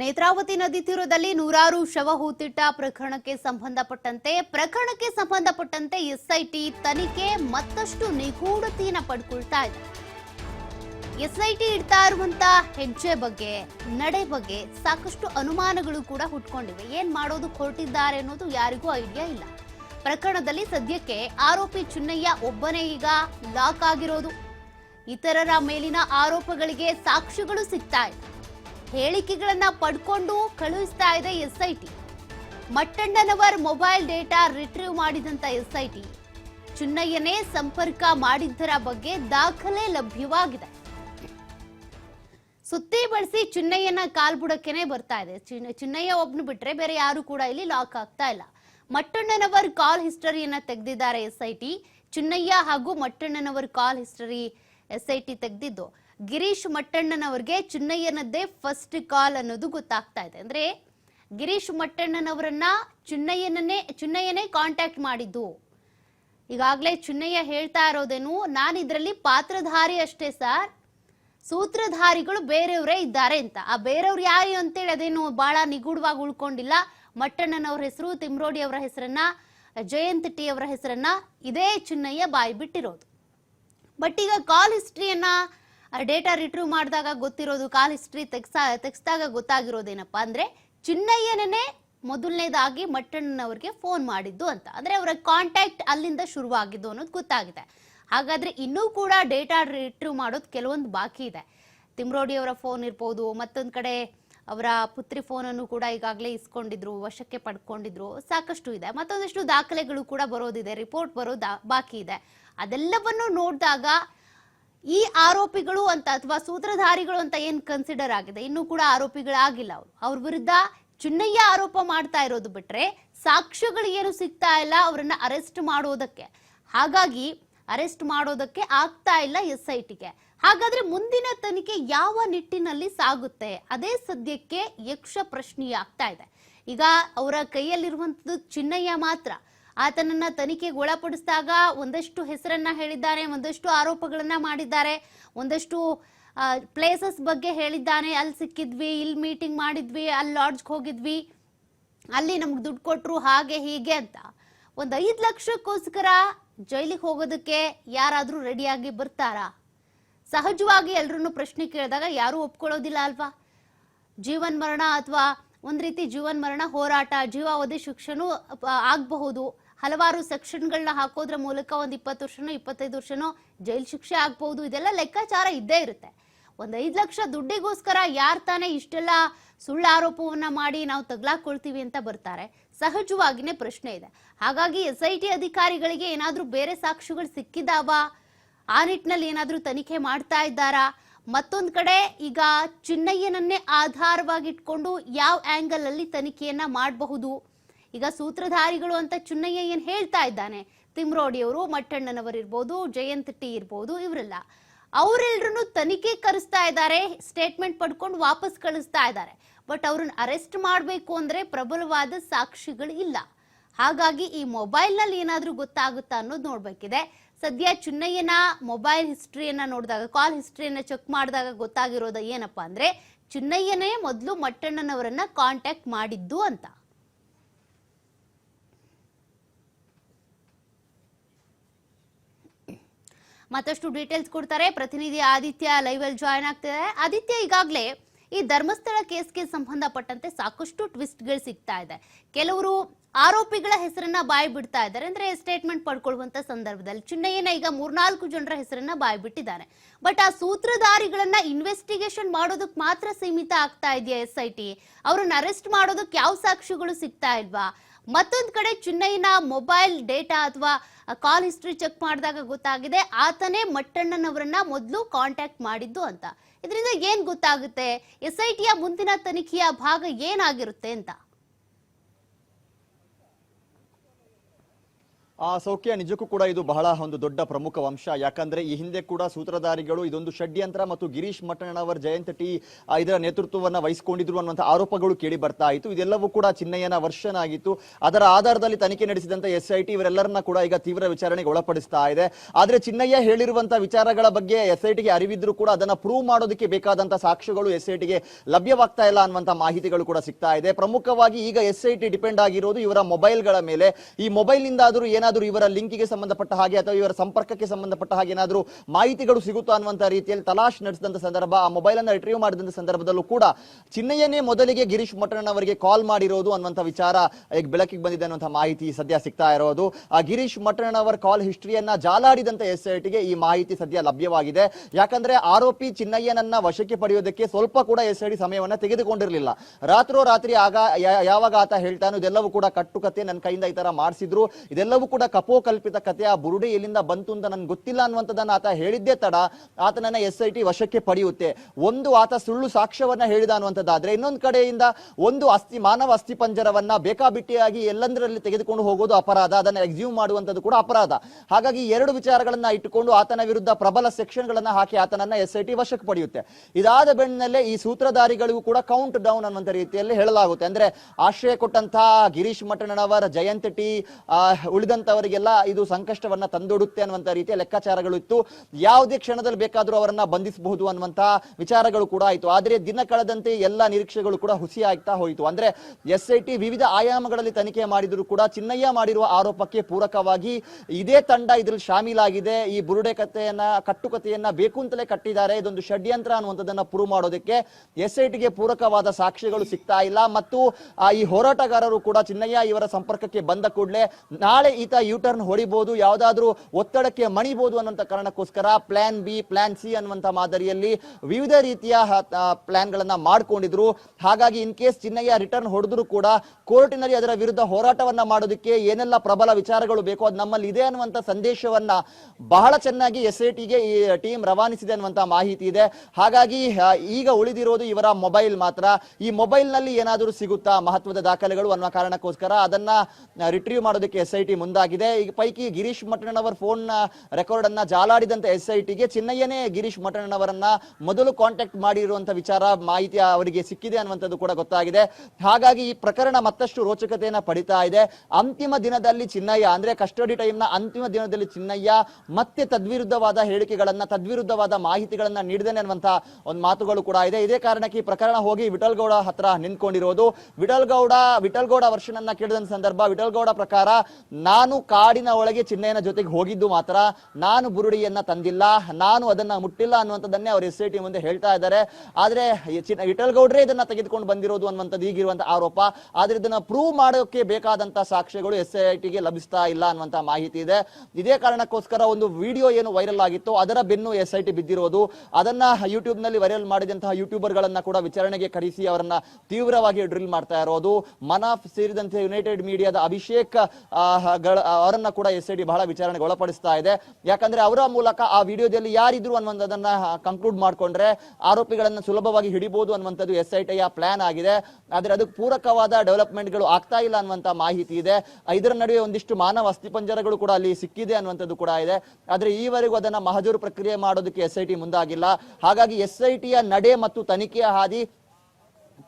ನೇತ್ರಾವತಿ ನದಿ ತೀರದಲ್ಲಿ ನೂರಾರು ಶವ ಹೂತಿಟ್ಟ ಪ್ರಕರಣಕ್ಕೆ ಸಂಬಂಧಪಟ್ಟಂತೆ ಪ್ರಕರಣಕ್ಕೆ ಸಂಬಂಧಪಟ್ಟಂತೆ ಎಸ್ಐಟಿ ತನಿಖೆ ಮತ್ತಷ್ಟು ನಿಗೂಢತೆಯನ್ನು ಪಡ್ಕೊಳ್ತಾ ಇದೆ. ಎಸ್ಐಟಿ ಇಡ್ತಾ ಇರುವಂತ ಹೆಜ್ಜೆ ಬಗ್ಗೆ, ನಡೆ ಬಗ್ಗೆ ಸಾಕಷ್ಟು ಅನುಮಾನಗಳು ಕೂಡ ಹುಟ್ಕೊಂಡಿವೆ. ಏನ್ ಮಾಡೋದು ಹೊರಟಿದ್ದಾರೆ ಅನ್ನೋದು ಯಾರಿಗೂ ಐಡಿಯಾ ಇಲ್ಲ. ಪ್ರಕರಣದಲ್ಲಿ ಸದ್ಯಕ್ಕೆ ಆರೋಪಿ ಚಿನ್ನಯ್ಯ ಒಬ್ಬನೇ ಈಗ ಲಾಕ್ ಆಗಿರೋದು. ಇತರರ ಮೇಲಿನ ಆರೋಪಗಳಿಗೆ ಸಾಕ್ಷಿಗಳು ಸಿಗ್ತಾ ಇದೆ ಹೇಳಿಕೆಗಳನ್ನ ಪಡ್ಕೊಂಡು ಕಳುಹಿಸ್ತಾ ಇದೆ SIT. Mattannanavar mobile data retrieve ಮಾಡಿದಂತ ಎಸ್ಐಟಿ. ಚುನ್ನಯ್ಯನೇ ಸಂಪರ್ಕ ಮಾಡಿದ್ದರ ಬಗ್ಗೆ ದಾಖಲೆ ಲಭ್ಯವಾಗಿದೆ. ಸುತ್ತಿ ಬಳಸಿ ಚಿನ್ನಯ್ಯನ ಕಾಲ್ಬುಡಕ್ಕೆನೆ ಬರ್ತಾ ಇದೆ. ಚುನ್ನಯ್ಯ ಒಬ್ನ ಬಿಟ್ರೆ ಬೇರೆ ಯಾರು ಕೂಡ ಇಲ್ಲಿ ಲಾಕ್ ಆಗ್ತಾ ಇಲ್ಲ. ಮಟ್ಟಣ್ಣನವರ್ ಕಾಲ್ ಹಿಸ್ಟರಿಯನ್ನ ತೆಗೆದಿದ್ದಾರೆ ಎಸ್ಐಟಿ. ಚುನ್ನಯ್ಯ ಹಾಗೂ ಮಟ್ಟಣ್ಣನವರ್ ಕಾಲ್ ಹಿಸ್ಟರಿ ಎಸ್ಐಟಿ ತೆಗೆದಿದ್ದು. ಗಿರೀಶ್ ಮಟ್ಟಣ್ಣನವ್ರಿಗೆ ಚಿನ್ನಯ್ಯನದ್ದೇ ಫಸ್ಟ್ ಕಾಲ್ ಅನ್ನೋದು ಗೊತ್ತಾಗ್ತಾ ಇದೆ. ಅಂದ್ರೆ ಗಿರೀಶ್ ಮಟ್ಟಣ್ಣನವರನ್ನ ಚಿನ್ನಯ್ಯನನ್ನೇ, ಚಿನ್ನಯ್ಯನೇ ಕಾಂಟ್ಯಾಕ್ಟ್ ಮಾಡಿದ್ದು. ಈಗಾಗಲೇ ಚಿನ್ನಯ್ಯ ಹೇಳ್ತಾ ಇರೋದೇನು ನಾನು ಇದರಲ್ಲಿ ಪಾತ್ರಧಾರಿ ಅಷ್ಟೇ ಸರ್ ಸೂತ್ರಧಾರಿಗಳು ಬೇರೆಯವರೇ ಇದ್ದಾರೆ ಅಂತ. ಆ ಬೇರೆಯವ್ರು ಯಾರು ಅಂತೇಳಿ ಅದೇನು ಬಹಳ ನಿಗೂಢವಾಗಿ ಉಳ್ಕೊಂಡಿಲ್ಲ. ಮಟ್ಟಣ್ಣನವ್ರ ಹೆಸರು, ತಿಮ್ರೋಡಿ ಅವರ ಹೆಸರನ್ನ, ಜಯಂತ್ ಟಿ ಅವರ ಹೆಸರನ್ನ ಇದೇ ಚಿನ್ನಯ್ಯ ಬಾಯಿ ಬಿಟ್ಟಿರೋದು. ಬಟ್ ಈಗ ಕಾಲ್ ಹಿಸ್ಟ್ರಿಯನ್ನ ಡೇಟಾ ರಿಟ್ರೀವ್ ಮಾಡಿದಾಗ ಗೊತ್ತಿರೋದು, ಕಾಲ್ ಹಿಸ್ಟ್ರಿ ತೆಗ್ಸಾ, ತೆಗ್ಸ್ದಾಗ ಗೊತ್ತಾಗಿರೋದೇನಪ್ಪ ಅಂದ್ರೆ ಚಿನ್ನಯ್ಯನೇ ಮೊದಲನೇದಾಗಿ ಮಟ್ಟಣ್ಣನವ್ರಿಗೆ ಫೋನ್ ಮಾಡಿದ್ದು ಅಂತ. ಅಂದರೆ ಅವರ ಕಾಂಟ್ಯಾಕ್ಟ್ ಅಲ್ಲಿಂದ ಶುರುವಾಗಿದ್ದು ಅನ್ನೋದು ಗೊತ್ತಾಗಿದೆ. ಹಾಗಾದ್ರೆ ಇನ್ನೂ ಕೂಡ ಡೇಟಾ ರಿಟ್ರೀವ್ ಮಾಡೋದು ಕೆಲವೊಂದು ಬಾಕಿ ಇದೆ. ತಿಮ್ರೋಡಿ ಅವರ ಫೋನ್ ಇರ್ಬೋದು, ಮತ್ತೊಂದು ಕಡೆ ಅವರ ಪುತ್ರಿ ಫೋನನ್ನು ಕೂಡ ಈಗಾಗಲೇ ಇಸ್ಕೊಂಡಿದ್ರು, ವಶಕ್ಕೆ ಪಡ್ಕೊಂಡಿದ್ರು, ಸಾಕಷ್ಟು ಇದೆ. ಮತ್ತೊಂದಷ್ಟು ದಾಖಲೆಗಳು ಕೂಡ ಬರೋದಿದೆ ರಿಪೋರ್ಟ್ ಬರೋದು ಬಾಕಿ ಇದೆ. ಅದೆಲ್ಲವನ್ನು ನೋಡಿದಾಗ ಈ ಆರೋಪಿಗಳು ಅಂತ ಅಥವಾ ಸೂತ್ರಧಾರಿಗಳು ಅಂತ ಏನು ಕನ್ಸಿಡರ್ ಆಗಿದೆ? ಇನ್ನೂ ಕೂಡ ಆರೋಪಿಗಳಾಗಿಲ್ಲ ಅವರು. ಅವ್ರ ವಿರುದ್ಧ ಚಿನ್ನಯ್ಯ ಆರೋಪ ಮಾಡ್ತಾ ಇರೋದು ಬಿಟ್ರೆ ಸಾಕ್ಷ್ಯಗಳು ಏನು ಸಿಗ್ತಾ ಇಲ್ಲ, ಅವರನ್ನ ಅರೆಸ್ಟ್ ಮಾಡೋದಕ್ಕೆ. ಹಾಗಾಗಿ ಅರೆಸ್ಟ್ ಮಾಡೋದಕ್ಕೆ ಆಗ್ತಾ ಇಲ್ಲ ಎಸ್ ಐ ಟಿಗೆ ಹಾಗಾದ್ರೆ ಮುಂದಿನ ತನಿಖೆ ಯಾವ ನಿಟ್ಟಿನಲ್ಲಿ ಸಾಗುತ್ತೆ? ಅದೇ ಸದ್ಯಕ್ಕೆ ಯಕ್ಷ ಪ್ರಶ್ನೆಯಾಗ್ತಾ ಇದೆ. ಈಗ ಅವರ ಕೈಯಲ್ಲಿರುವಂಥದ್ದು ಚಿನ್ನಯ್ಯ ಮಾತ್ರ. ಆತನನ್ನ ತನಿಖೆಗೆ ಒಳಪಡಿಸಿದಾಗ ಒಂದಷ್ಟು ಹೆಸರನ್ನ ಹೇಳಿದ್ದಾರೆ, ಒಂದಷ್ಟು ಆರೋಪಗಳನ್ನ ಮಾಡಿದ್ದಾರೆ, ಒಂದಷ್ಟು ಪ್ಲೇಸಸ್ ಬಗ್ಗೆ ಹೇಳಿದ್ದಾನೆ. ಅಲ್ಲಿ ಸಿಕ್ಕಿದ್ವಿ, ಇಲ್ಲಿ ಮೀಟಿಂಗ್ ಮಾಡಿದ್ವಿ, ಅಲ್ಲಿ ಲಾಡ್ಜ್ಗೆ ಹೋಗಿದ್ವಿ. ಅಲ್ಲಿ ನಮ್ಗೆ ದುಡ್ಡು ಕೊಟ್ಟರು ಹಾಗೆ, ಹೀಗೆ ಅಂತ. ಒಂದು ಐದು ಲಕ್ಷಕ್ಕೋಸ್ಕರ ಜೈಲಿಗೆ ಹೋಗೋದಕ್ಕೆ ಯಾರಾದರೂ ರೆಡಿಯಾಗಿ ಬರ್ತಾರಾ? ಸಹಜವಾಗಿ ಎಲ್ರೂ ಪ್ರಶ್ನೆ ಕೇಳಿದಾಗ ಯಾರೂ ಒಪ್ಕೊಳ್ಳೋದಿಲ್ಲ ಅಲ್ವಾ? ಜೀವನ್ ಮರಣ ಅಥವಾ ಒಂದು ರೀತಿ ಜೀವನ್ಮರಣ ಹೋರಾಟ, ಜೀವಾವಧಿ ಶಿಕ್ಷೆನೂ ಆಗಬಹುದು. ಹಲವಾರು ಸೆಕ್ಷನ್ಗಳನ್ನ ಹಾಕೋದ್ರ ಮೂಲಕ ಒಂದು ಇಪ್ಪತ್ತು ವರ್ಷನೋ, ಇಪ್ಪತ್ತೈದು ವರ್ಷನೋ ಜೈಲ್ ಶಿಕ್ಷೆ ಆಗ್ಬಹುದು ಇದೆಲ್ಲ ಲೆಕ್ಕಾಚಾರ ಇದ್ದೇ ಇರುತ್ತೆ. ಒಂದು ಐದು ಲಕ್ಷ ದುಡ್ಡಿಗೋಸ್ಕರ ಯಾರು ತಾನೇ ಇಷ್ಟೆಲ್ಲ ಸುಳ್ಳು ಆರೋಪವನ್ನ ಮಾಡಿ ನಾವು ತಗ್ಲಾಕೊಳ್ತೀವಿ ಅಂತ ಬರ್ತಾರೆ. ಸಹಜವಾಗಿನೇ ಪ್ರಶ್ನೆ ಇದೆ. ಹಾಗಾಗಿ ಎಸ್ ಐ ಟಿ ಅಧಿಕಾರಿಗಳಿಗೆ ಏನಾದರೂ ಬೇರೆ ಸಾಕ್ಷಿಗಳು ಸಿಕ್ಕಿದಾವ? ಆ ನಿಟ್ಟಿನಲ್ಲಿ ಏನಾದರೂ ತನಿಖೆ ಮಾಡ್ತಾ ಇದ್ದಾರಾ? ಮತ್ತೊಂದ್ ಕಡೆ ಈಗ ಚಿನ್ನಯ್ಯನನ್ನೇ ಆಧಾರವಾಗಿಟ್ಕೊಂಡು ಯಾವ ಆ್ಯಂಗಲಲ್ಲಿ ತನಿಖೆಯನ್ನು ತನಿಖೆಯನ್ನ ಮಾಡಬಹುದು? ಈಗ ಸೂತ್ರಧಾರಿಗಳು ಅಂತ ಚುನ್ನಯ್ಯ ಏನ್ ಹೇಳ್ತಾ ಇದ್ದಾನೆ? ತಿಮ್ರೋಡಿಯವರು ಮಟ್ಟಣ್ಣನವರು ಇರ್ಬೋದು, ಜಯಂತ್ ಟಿ ಇರ್ಬೋದು, ಇವರೆಲ್ಲ. ಅವರೆಲ್ಲರೂ ತನಿಖೆ ಕರೆಸ್ತಾ ಇದ್ದಾರೆ ಸ್ಟೇಟ್ಮೆಂಟ್ ಪಡ್ಕೊಂಡು ವಾಪಸ್ ಕಳಿಸ್ತಾ ಇದ್ದಾರೆ. ಬಟ್ ಅವ್ರನ್ನ ಅರೆಸ್ಟ್ ಮಾಡಬೇಕು ಅಂದ್ರೆ ಪ್ರಬಲವಾದ ಸಾಕ್ಷಿಗಳು ಇಲ್ಲ. ಹಾಗಾಗಿ ಈ ಮೊಬೈಲ್ನಲ್ಲಿ ಏನಾದ್ರೂ ಗೊತ್ತಾಗುತ್ತಾ ಅನ್ನೋದು ನೋಡ್ಬೇಕಿದೆ. ಸದ್ಯ ಚುನ್ನಯ್ಯನ ಮೊಬೈಲ್ ಹಿಸ್ಟ್ರಿಯನ್ನ ನೋಡಿದಾಗ ಕಾಲ್ ಹಿಸ್ಟ್ರಿಯನ್ನ ಚೆಕ್ ಮಾಡಿದಾಗ ಗೊತ್ತಾಗಿರೋದು ಏನಪ್ಪಾ ಅಂದ್ರೆ, ಚುನ್ನಯ್ಯನೇ ಮೊದಲು ಮಟ್ಟಣ್ಣನವರನ್ನ ಕಾಂಟ್ಯಾಕ್ಟ್ ಮಾಡಿದ್ದು ಅಂತ. ಮತ್ತಷ್ಟು ಡೀಟೇಲ್ಸ್ ಕೊಡ್ತಾರೆ. ಪ್ರತಿನಿಧಿ ಆದಿತ್ಯ ಲೈವ್ ಅಲ್ಲಿ ಜಾಯ್ನ್ ಆಗ್ತಿದ್ದಾರೆ ಆದಿತ್ಯ, ಈಗಾಗಲೇ ಈ ಧರ್ಮಸ್ಥಳ ಕೇಸ್ಗೆ ಸಂಬಂಧಪಟ್ಟಂತೆ ಸಾಕಷ್ಟು ಟ್ವಿಸ್ಟ್ಗಳು ಸಿಗ್ತಾ ಇದೆ. ಕೆಲವರು ಆರೋಪಿಗಳ ಹೆಸರನ್ನ ಬಾಯಿ ಬಿಡ್ತಾ ಇದ್ದಾರೆ. ಅಂದ್ರೆ ಸ್ಟೇಟ್ಮೆಂಟ್ ಪಡ್ಕೊಳ್ಳುವಂತ ಸಂದರ್ಭದಲ್ಲಿ ಚಿನ್ನಯ್ಯನ ಈಗ ಮೂರ್ನಾಲ್ಕು ಜನರ ಹೆಸರನ್ನ ಬಾಯಿ ಬಿಟ್ಟಿದ್ದಾರೆ. ಬಟ್ ಆ ಸೂತ್ರಧಾರಿಗಳನ್ನ ಇನ್ವೆಸ್ಟಿಗೇಷನ್ ಮಾಡೋದಕ್ಕೆ ಮಾತ್ರ ಸೀಮಿತ ಆಗ್ತಾ ಇದೆಯಾ ಎಸ್ ಐ ಟಿ ಅವ್ರನ್ನ ಅರೆಸ್ಟ್ ಮಾಡೋದಕ್ಕೆ ಯಾವ ಸಾಕ್ಷಿಗಳು ಸಿಗ್ತಾ ಇಲ್ವಾ? ಮತ್ತೊಂದ್ ಕಡೆ ಚೆನ್ನೈನ ಮೊಬೈಲ್ ಡೇಟಾ ಅಥವಾ ಕಾಲ್ ಹಿಸ್ಟ್ರಿ ಚೆಕ್ ಮಾಡಿದಾಗ ಗೊತ್ತಾಗಿದೆ, ಆತನೇ ಮಟ್ಟಣ್ಣನವರನ್ನ ಮೊದಲು ಕಾಂಟ್ಯಾಕ್ಟ್ ಮಾಡಿದ್ದು ಅಂತ. ಇದರಿಂದ ಏನ್ ಗೊತ್ತಾಗುತ್ತೆ? ಎಸ್ ಐ ಟಿಯ ಮುಂದಿನ ತನಿಖೆಯ ಭಾಗ ಏನಾಗಿರುತ್ತೆ ಅಂತ. ಆ ಸೌಖ್ಯ ನಿಜಕ್ಕೂ ಕೂಡ ಇದು ಬಹಳ ಒಂದು ದೊಡ್ಡ ಪ್ರಮುಖ ವಂಶ. ಯಾಕಂದ್ರೆ ಈ ಹಿಂದೆ ಕೂಡ ಸೂತ್ರಧಾರಿಗಳು ಇದೊಂದು ಷಡ್ಯಂತ್ರ ಮತ್ತು ಗಿರೀಶ್ ಮಟ್ಟಣ್ಣನವರ್ ಜಯಂತ ಟಿ ಇದರ ನೇತೃತ್ವವನ್ನ ವಹಿಸಿಕೊಂಡಿದ್ರು ಅನ್ನುವಂಥ ಆರೋಪಗಳು ಕೇಳಿ ಬರ್ತಾ ಇತ್ತು. ಇದೆಲ್ಲವೂ ಕೂಡ ಚಿನ್ನಯ್ಯನ ವರ್ಷನ್ ಆಗಿತ್ತು. ಅದರ ಆಧಾರದಲ್ಲಿ ತನಿಖೆ ನಡೆಸಿದಂತ ಎಸ್ ಐ ಟಿ ಇವರೆಲ್ಲರನ್ನ ಕೂಡ ಈಗ ತೀವ್ರ ವಿಚಾರಣೆಗೆ ಒಳಪಡಿಸ್ತಾ ಇದೆ. ಆದರೆ ಚಿನ್ನಯ್ಯ ಹೇಳಿರುವಂತಹ ವಿಚಾರಗಳ ಬಗ್ಗೆ ಎಸ್ ಐ ಟಿಗೆ ಅರಿವಿದ್ರು ಕೂಡ ಅದನ್ನ ಪ್ರೂವ್ ಮಾಡೋದಕ್ಕೆ ಬೇಕಾದಂತಹ ಸಾಕ್ಷ್ಯಗಳು ಎಸ್ ಐ ಟಿಗೆ ಲಭ್ಯವಾಗ್ತಾ ಇಲ್ಲ ಅನ್ನುವಂಥ ಮಾಹಿತಿಗಳು ಕೂಡ ಸಿಗ್ತಾ ಇದೆ. ಪ್ರಮುಖವಾಗಿ ಈಗ ಎಸ್ ಐ ಟಿ ಡಿಪೆಂಡ್ ಆಗಿರೋದು ಇವರ ಮೊಬೈಲ್ಗಳ ಮೇಲೆ. ಈ ಮೊಬೈಲ್ ನಿಂದಾದ್ರೂ ಏನಾದರೂ ಇವರ ಲಿಂಕಿಗೆ ಸಂಬಂಧಪಟ್ಟ ಹಾಗೆ ಅಥವಾ ಇವರ ಸಂಪರ್ಕಕ್ಕೆ ಸಂಬಂಧಪಟ್ಟ ಹಾಗೆ ಏನಾದರೂ ಮಾಹಿತಿಗಳು ಸಿಗುತ್ತಾ ಅನ್ನುವಂತ ರೀತಿಯಲ್ಲಿ ತಲಾಶ್ ನಡೆಸಿದಂತ ಸಂದರ್ಭ, ಆ ಮೊಬೈಲ್ ಅನ್ನು ರಿಟ್ರೀವ್ ಮಾಡಿದಂತ ಸಂದರ್ಭದಲ್ಲೂ ಕೂಡ ಚಿನ್ನಯ್ಯನೇ ಮೊದಲಿಗೆ ಗಿರೀಶ್ ಅವರಿಗೆ ಕಾಲ್ ಮಾಡಿರೋದು ಅನ್ನುವಂಥ ವಿಚಾರ ಈಗ ಬೆಳಕಿಗೆ ಬಂದಿದೆ ಅನ್ನುವಂಥ ಮಾಹಿತಿ ಸದ್ಯ ಸಿಗ್ತಾ ಇರೋದು. ಆ ಗಿರೀಶ್ ಅವರ ಕಾಲ್ ಹಿಸ್ಟ್ರಿಯನ್ನ ಜಾಲಾಡಿದಂತ ಎಸ್ ಟಿಗೆ ಈ ಮಾಹಿತಿ ಸದ್ಯ ಲಭ್ಯವಾಗಿದೆ. ಯಾಕಂದ್ರೆ ಆರೋಪಿ ಚಿನ್ನಯ್ಯನನ್ನ ವಶಕ್ಕೆ ಪಡೆಯೋದಕ್ಕೆ ಸ್ವಲ್ಪ ಕೂಡ ಎಸ್ ಐ ಡಿ ಸಮಯವನ್ನ ತೆಗೆದುಕೊಂಡಿರಲಿಲ್ಲ. ರಾತ್ರೋ ರಾತ್ರಿ ಆಗ ಯಾವಾಗ ಆತ ಹೇಳ್ತಾನೋ ಇದೆಲ್ಲವೂ ಕೂಡ ಕಟ್ಟುಕತೆ ನನ್ನ ಕೈಯಿಂದ ಈ ತರ ಮಾಡಿಸಿದ್ರು. ಇದೆಲ್ಲವೂ ಕೂಡ ಕಪೋಕಲ್ಪಿತ ಕಥೆ. ಆ ಬುರುಡೆ ಎಲ್ಲಿಂದ ಬಂತು ಅಂತ ನನ್ಗೆ ಗೊತ್ತಿಲ್ಲ ಅನ್ನುವಂಥದ್ದನ್ನು ಆತ ಹೇಳಿದ್ದೇ ತಡ. ಆತನನ್ನ ಎಸ್ ಐ ಟಿ ವಶಕ್ಕೆ ಪಡೆಯುತ್ತೆ. ಒಂದು ಆತ ಸುಳ್ಳು ಸಾಕ್ಷ್ಯವನ್ನ ಹೇಳಿದ ಅನ್ನುವಂಥದ್ದಾದ್ರೆ ಇನ್ನೊಂದು ಕಡೆಯಿಂದ ಒಂದು ಅಸ್ಥಿ ಮಾನವ ಅಸ್ಥಿ ಪಂಜರವನ್ನ ಬೇಕಾಬಿಟ್ಟಿಯಾಗಿ ಎಲ್ಲಂದರಲ್ಲಿ ತೆಗೆದುಕೊಂಡು ಹೋಗೋದು ಅಪರಾಧ. ಅದನ್ನು ಎಕ್ಸ್ಯೂಮ್ ಮಾಡುವಂಥದ್ದು ಕೂಡ ಅಪರಾಧ. ಹಾಗಾಗಿ ಎರಡು ವಿಚಾರಗಳನ್ನ ಇಟ್ಟುಕೊಂಡು ಆತನ ವಿರುದ್ಧ ಪ್ರಬಲ ಸೆಕ್ಷನ್ಗಳನ್ನ ಹಾಕಿ ಆತನನ್ನ ಎಸ್ ಐ ಟಿ ವಶಕ್ಕೆ ಪಡೆಯುತ್ತೆ. ಇದಾದ ಬೆನ್ನಲ್ಲೇ ಈ ಸೂತ್ರಧಾರಿಗಳಿಗೂ ಕೂಡ ಕೌಂಟ್ ಡೌನ್ ಅನ್ನುವಂಥ ರೀತಿಯಲ್ಲಿ ಹೇಳಲಾಗುತ್ತೆ. ಅಂದ್ರೆ ಆಶ್ರಯ ಕೊಟ್ಟಂತಹ ಗಿರೀಶ್ ಮಠಣ್ಣನವರ ಜಯಂತ ಟಿ ಆ, ಉಳಿದಂತವರಿಗೆಲ್ಲ ಇದು ಸಂಕಷ್ಟವನ್ನ ತಂದೊಡುತ್ತೆ ಅನ್ನುವಂಥ ರೀತಿಯ ಲೆಕ್ಕಾಚಾರಗಳು ಇತ್ತು. ಯಾವುದೇ ಕ್ಷಣದಲ್ಲಿ ಬೇಕಾದರೂ ಅವರನ್ನ ಬಂಧಿಸಬಹುದು ಅನ್ನುವಂತಹ ವಿಚಾರಗಳು ಕೂಡ ಆಯಿತು. ಆದ್ರೆ ದಿನ ಕಳೆದಂತೆ ಎಲ್ಲ ನಿರೀಕ್ಷೆಗಳು ಕೂಡ ಹುಸಿ ಆಗ್ತಾ ಹೋಯಿತು. ಅಂದ್ರೆ ಎಸ್ ಐ ಟಿ ವಿವಿಧ ಆಯಾಮಗಳಲ್ಲಿ ತನಿಖೆ ಮಾಡಿದ್ರು ಕೂಡ ಚಿನ್ನಯ್ಯ ಮಾಡಿರುವ ಆರೋಪಕ್ಕೆ ಪೂರಕವಾಗಿ ಇದೇ ತಂಡ ಇದ್ರಲ್ಲಿ ಶಾಮೀಲಾಗಿದೆ. ಈ ಬುರುಡೆ ಕಥೆಯನ್ನ ಕಟ್ಟುಕತೆಯನ್ನ ಬೇಕು ಅಂತಲೇ ಕಟ್ಟಿದ್ದಾರೆ. ಇದೊಂದು ಷಡ್ಯಂತ್ರ ಅನ್ನುವಂಥದ್ದನ್ನ ಪ್ರೂವ್ ಮಾಡೋದಕ್ಕೆ ಎಸ್ ಐ ಟಿಗೆ ಪೂರಕವಾದ ಸಾಕ್ಷ್ಯಗಳು ಸಿಗ್ತಾ ಇಲ್ಲ. ಮತ್ತು ಈ ಹೋರಾಟಗಾರರು ಕೂಡ ಚಿನ್ನಯ್ಯ ಇವರ ಸಂಪರ್ಕಕ್ಕೆ ಬಂದ ಕೂಡಲೇ ನಾಳೆ ಈತ ಯೂ ಟರ್ನ್ ಹೊಡಿಬಹುದು ಯಾವ್ದಾದ್ರು ಒತ್ತಡಕ್ಕೆ ಮಣಿಬಹುದು ಅನ್ನುವಂತ ಕಾರಣಕ್ಕೋಸ್ಕರ ಪ್ಲಾನ್ ಬಿ ಪ್ಲಾನ್ ಸಿ ಅನ್ನುವಂತ ಮಾದರಿಯಲ್ಲಿ ವಿವಿಧ ರೀತಿಯ ಪ್ಲಾನ್ ಗಳನ್ನ ಮಾಡ್ಕೊಂಡಿದ್ರು. ಹಾಗಾಗಿ ಇನ್ ಕೇಸ್ ಚಿನ್ನಯ್ಯ ರಿಟರ್ನ್ ಹೊಡೆದ್ರು ಕೂಡ ಕೋರ್ಟಿನಲ್ಲಿ ಅದರ ವಿರುದ್ಧ ಹೋರಾಟವನ್ನ ಮಾಡೋದಕ್ಕೆ ಏನೆಲ್ಲ ಪ್ರಬಲ ವಿಚಾರಗಳು ಬೇಕೋ ಅದು ನಮ್ಮಲ್ಲಿ ಇದೆ ಅನ್ನುವಂತ ಸಂದೇಶವನ್ನ ಬಹಳ ಚೆನ್ನಾಗಿ ಎಸ್ ಐ ಟಿಗೆ ಈ ಟೀಮ್ ರವಾನಿಸಿದೆ ಅನ್ನುವಂತ ಮಾಹಿತಿ ಇದೆ. ಹಾಗಾಗಿ ಈಗ ಉಳಿದಿರೋದು ಇವರ ಮೊಬೈಲ್ ಮಾತ್ರ. ಈ ಮೊಬೈಲ್ನಲ್ಲಿ ಏನಾದರೂ ಸಿಗುತ್ತಾ ಮಹತ್ವದ ದಾಖಲೆಗಳು ಅನ್ನೋ ಕಾರಣಕ್ಕೋಸ್ಕರ ಅದನ್ನ ರಿಟ್ರೀವ್ ಮಾಡೋದಕ್ಕೆ ಎಸ್ ಐ ಟಿ ಮುಂದಾಗಿದೆ. ಈ ಪೈಕಿ ಗಿರೀಶ್ ಮಠಣ್ಣನವರ ಫೋನ್ ರೆಕಾರ್ಡ್ ಅನ್ನ ಜಾಲಾಡಿದಂತ ಎಸ್ ಐ ಟಿಗೆ ಚಿನ್ನಯ್ಯನೇ ಗಿರೀಶ್ ಮಠಣ್ಣನವರನ್ನ ಮೊದಲು ಕಾಂಟ್ಯಾಕ್ಟ್ ಮಾಡಿರುವಂತ ವಿಚಾರ, ಮಾಹಿತಿ ಅವರಿಗೆ ಸಿಕ್ಕಿದೆ ಅನ್ನುವಂಥದ್ದು ಕೂಡ ಗೊತ್ತಾಗಿದೆ. ಹಾಗಾಗಿ ಈ ಪ್ರಕರಣ ಮತ್ತಷ್ಟು ರೋಚಕತೆಯನ್ನ ಪಡಿತಾ ಇದೆ. ಅಂತಿಮ ದಿನದಲ್ಲಿ ಚಿನ್ನಯ್ಯ, ಅಂದ್ರೆ ಕಸ್ಟಡಿ ಟೈಮ್ನ ಅಂತಿಮ ದಿನದಲ್ಲಿ ಚಿನ್ನಯ್ಯ ಮತ್ತೆ ತದ್ವಿರುದ್ಧವಾದ ಹೇಳಿಕೆಗಳನ್ನ, ತದ್ವಿರುದ್ಧವಾದ ಮಾಹಿತಿಗಳನ್ನ ನೀಡಿದೆ ಅನ್ನುವಂತ ಒಂದು ಮಾತುಗಳು ಕೂಡ ಇದೆ. ಇದೇ ಕಾರಣಕ್ಕೆ ಈ ಪ್ರಕರಣ ಹೋಗಿ ವಿಠಲ್ ಗೌಡ ಹತ್ರ ನಿಂತ್ಕೊಂಡಿರೋದು. ವಿಠಲ್ ಗೌಡ ವಿಠಲ್ ಗೌಡ ವರ್ಷನನ್ನ ಕೇಳಿದ ಸಂದರ್ಭ ವಿಠಲ್ ಗೌಡ ಪ್ರಕಾರ ನಾನು ಕಾಡಿನ ಒಳಗೆ ಚಿನ್ನಯ್ಯನ ಜೊತೆಗೆ ಹೋಗಿದ್ದು ಮಾತ್ರ. ನಾನು ಬುರುಡಿಯನ್ನ ತಂದಿಲ್ಲ. ನಾನು ಅದನ್ನ ಮುಟ್ಟಿಲ್ಲ ಅನ್ನುವಂಥದ್ದನ್ನೇ ಅವರು ಎಸ್ ಐ ಟಿ ಮುಂದೆ ಹೇಳ್ತಾ ಇದ್ದಾರೆ. ಆದ್ರೆ ಇಟಲ್ ಗೌಡ್ರೇ ಇದನ್ನ ತೆಗೆದುಕೊಂಡು ಬಂದಿರೋದು ಅನ್ನುವಂಥದ್ದು ಈಗಿರುವಂತ ಆರೋಪ. ಆದ್ರೆ ಇದನ್ನ ಪ್ರೂವ್ ಮಾಡೋಕೆ ಬೇಕಾದಂತಹ ಸಾಕ್ಷ್ಯಗಳು ಎಸ್ ಐ ಟಿಗೆ ಲಭಿಸ್ತಾ ಇಲ್ಲ ಅನ್ನುವಂತ ಮಾಹಿತಿ ಇದೆ. ಇದೇ ಕಾರಣಕ್ಕೋಸ್ಕರ ಒಂದು ವಿಡಿಯೋ ಏನು ವೈರಲ್ ಆಗಿತ್ತು. ಅದರ ಬೆನ್ನು ಎಸ್ ಐ ಟಿ ಬಿದ್ದಿರೋದು. ಅದನ್ನ ಯೂಟ್ಯೂಬ್ನಲ್ಲಿ ವೈರಲ್ ಮಾಡಿದಂತಹ ಯೂಟ್ಯೂಬರ್ ಗಳನ್ನ ಕೂಡ ವಿಚಾರಣೆಗೆ ಕರೆಸಿ ಅವರನ್ನ ತೀವ್ರವಾಗಿ ಡ್ರಿಲ್ ಮಾಡ್ತಾ ಇರೋದು. ಮನಾಫ್ ಸೇರಿದಂತೆ ಯುನೈಟೆಡ್ ಮೀಡಿಯಾದ ಅಭಿಷೇಕ್ ಗಳ- ಅವರನ್ನ ಕೂಡ ಎಸ್ ಐ ಡಿ ಬಹಳ ವಿಚಾರಣೆಗೆ ಒಳಪಡಿಸ್ತಾ ಇದೆ. ಯಾಕಂದ್ರೆ ಅವರ ಮೂಲಕ ಆ ವಿಡಿಯೋದಲ್ಲಿ ಯಾರಿದ್ರು ಅನ್ನುವಂಥದ್ದನ್ನ ಕಂಕ್ಲೂಡ್ ಮಾಡಿಕೊಂಡ್ರೆ ಆರೋಪಿಗಳನ್ನ ಸುಲಭವಾಗಿ ಹಿಡಿಬಹುದು ಅನ್ನುವಂಥದ್ದು ಎಸ್ ಐ ಟಿಯ ಪ್ಲಾನ್ ಆಗಿದೆ. ಆದರೆ ಅದಕ್ಕೆ ಪೂರಕವಾದ ಡೆವಲಪ್ಮೆಂಟ್ಗಳು ಆಗ್ತಾ ಇಲ್ಲ ಅನ್ನುವಂಥ ಮಾಹಿತಿ ಇದೆ. ಇದರ ನಡುವೆ ಒಂದಿಷ್ಟು ಮಾನವ ಅಸ್ಥಿಪಂಜರಗಳು ಕೂಡ ಅಲ್ಲಿ ಸಿಕ್ಕಿದೆ ಅನ್ನುವಂಥದ್ದು ಕೂಡ ಇದೆ. ಆದರೆ ಈವರೆಗೂ ಅದನ್ನ ಮಹಜೂರು ಪ್ರಕ್ರಿಯೆ ಮಾಡೋದಕ್ಕೆ ಎಸ್ ಐ ಟಿ ಮುಂದಾಗಿಲ್ಲ. ಹಾಗಾಗಿ ಎಸ್ ಐ ಟಿಯ ನಡೆ ಮತ್ತು ತನಿಖೆಯ ಹಾದಿ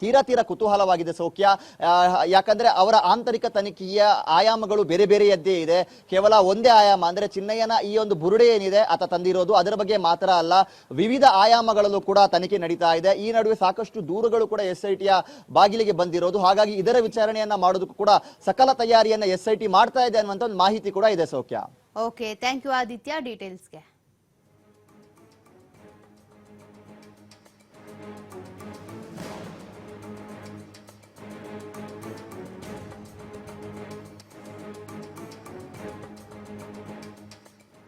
ತೀರಾ ತೀರಾ ಕುತೂಹಲವಾಗಿದೆ ಸೌಖ್ಯ. ಯಾಕಂದ್ರೆ ಅವರ ಆಂತರಿಕ ತನಿಖೆಯ ಆಯಾಮಗಳು ಬೇರೆ ಬೇರೆಯದ್ದೇ ಇದೆ. ಕೇವಲ ಒಂದೇ ಆಯಾಮ, ಅಂದ್ರೆ ಚಿನ್ನಯ್ಯನ ಈ ಒಂದು ಬುರುಡೆ ಏನಿದೆ, ಆತ ತಂದಿರೋದು ಅದರ ಬಗ್ಗೆ ಮಾತ್ರ ಅಲ್ಲ, ವಿವಿಧ ಆಯಾಮಗಳಲ್ಲೂ ಕೂಡ ತನಿಖೆ ನಡೀತಾ ಇದೆ. ಈ ನಡುವೆ ಸಾಕಷ್ಟು ದೂರುಗಳು ಕೂಡ ಎಸ್ ಐ ಟಿಯ ಬಾಗಿಲಿಗೆ ಬಂದಿರೋದು. ಹಾಗಾಗಿ ಇದರ ವಿಚಾರಣೆಯನ್ನ ಮಾಡೋದಕ್ಕೂ ಕೂಡ ಸಕಲ ತಯಾರಿಯನ್ನ ಎಸ್ ಐ ಟಿ ಮಾಡ್ತಾ ಇದೆ ಅನ್ನುವಂತ ಒಂದು ಮಾಹಿತಿ ಕೂಡ ಇದೆ Soukhya. Okay thank you Aditya ಡೀಟೇಲ್ಸ್ಗೆ